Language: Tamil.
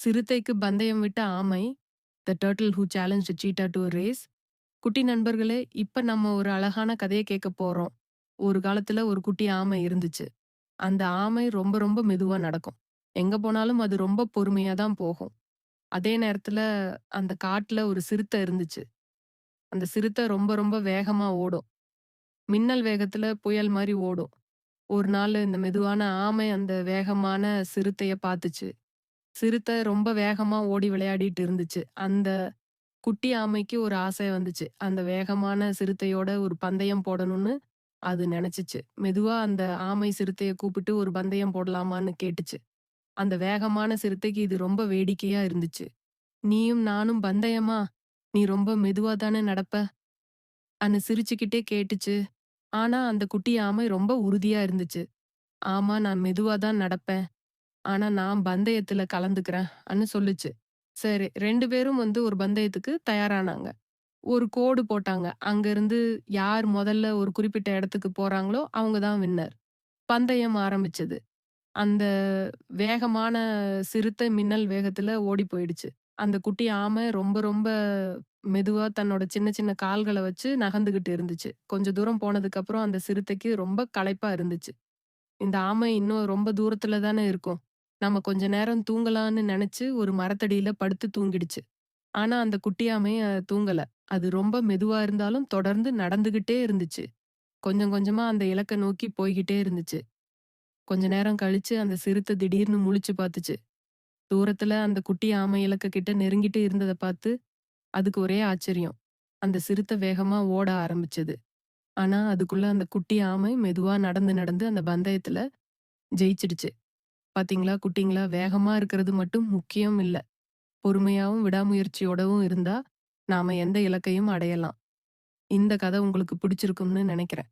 சிறுத்தைக்கு பந்தயம் விட்ட ஆமை the turtle who challenge cheetah to race குட்டி நண்பர்களே இப்ப நம்ம ஒரு அழகான கதையை கேட்க போறோம். ஒரு காலத்துல ஒரு குட்டி ஆமை இருந்துச்சு. அந்த ஆமை ரொம்ப ரொம்ப மெதுவா நடக்கும். எங்க போனாலும் அது ரொம்ப பொறுமையா தான் போகும். அதே நேரத்துல அந்த காட்டுல ஒரு சிறுத்தை இருந்துச்சு. அந்த சிறுத்தை ரொம்ப ரொம்ப வேகமா ஓடும். மின்னல் வேகத்துல புயல் மாதிரி ஓடும். ஒரு நாள் இந்த மெதுவான ஆமை அந்த வேகமான சிறுத்தைய பார்த்துச்சு. சிறுத்தை ரொம்ப வேகமா ஓடி விளையாடிட்டு இருந்துச்சு. அந்த குட்டி ஆமைக்கு ஒரு ஆசை வந்துச்சு. அந்த வேகமான சிறுத்தையோட ஒரு பந்தயம் போடணும்னு அது நினைச்சிச்சு மெதுவா அந்த ஆமை சிறுத்தையை கூப்பிட்டு ஒரு பந்தயம் போடலாமான்னு கேட்டுச்சு. அந்த வேகமான சிறுத்தைக்கு இது ரொம்ப வேடிக்கையா இருந்துச்சு. "நீயும் நானும் பந்தயமா? நீ ரொம்ப மெதுவா தானே நடப்ப?" அன்னு சிரிச்சுக்கிட்டே கேட்டுச்சு. ஆனா அந்த குட்டி ஆமை ரொம்ப உறுதியா இருந்துச்சு. "ஆமா நான் மெதுவா தான் நடப்பேன். ஆனா நான் பந்தயத்துல கலந்துக்கிறேன் சொல்லுச்சு. சரி ரெண்டு பேரும் வந்து ஒரு பந்தயத்துக்கு தயாரானாங்க. ஒரு கோடு போட்டாங்க. அங்கிருந்து யார் முதல்ல ஒரு குறிப்பிட்ட இடத்துக்கு போறாங்களோ, அவங்க தான் வின்னர். பந்தயம் ஆரம்பிச்சது. அந்த வேகமான சிறுத்தை மின்னல் வேகத்துல ஓடி போயிடுச்சு. அந்த குட்டி ஆமை ரொம்ப ரொம்ப மெதுவா தன்னோட சின்ன சின்ன கால்களை வச்சு நகர்ந்துகிட்டு இருந்துச்சு. கொஞ்ச தூரம் போனதுக்கு அப்புறம் அந்த சிறுத்தைக்கு ரொம்ப களைப்பா இருந்துச்சு. இந்த ஆமை இன்னும் ரொம்ப தூரத்துல தானே இருக்கும். நம்ம கொஞ்ச நேரம் தூங்கலான்னு நினைச்சு ஒரு மரத்தடியில படுத்து தூங்கிடுச்சு. ஆனா அந்த குட்டி அ தூங்கல. அது ரொம்ப மெதுவா இருந்தாலும் தொடர்ந்து நடந்துகிட்டே இருந்துச்சு. கொஞ்சம் கொஞ்சமா அந்த இலக்க நோக்கி போய்கிட்டே இருந்துச்சு. கொஞ்ச நேரம் கழிச்சு அந்த சிறுத்தை திடீர்னு முழிச்சு பார்த்துச்சு. தூரத்துல அந்த குட்டி ஆமை இலக்க கிட்ட நெருங்கிட்டு இருந்தத பார்த்து, அதுக்கு ஒரே ஆச்சரியம். அந்த சிறுத்தை வேகமா ஓட ஆரம்பிச்சது. ஆனா அதுக்குள்ள அந்த குட்டி ஆமை மெதுவா நடந்து நடந்து அந்த பந்தயத்துல ஜெயிச்சிடுச்சு. பாத்தீங்களா குட்டிங்களா வேகமா இருக்கிறது மட்டும் முக்கியம் இல்ல. பொறுமையாவும் விடாமுயற்சியோடவும் இருந்தா நாம எந்த இலக்கையும் அடையலாம். இந்த கதை உங்களுக்கு பிடிச்சிருக்கும்னு நினைக்கிறேன்.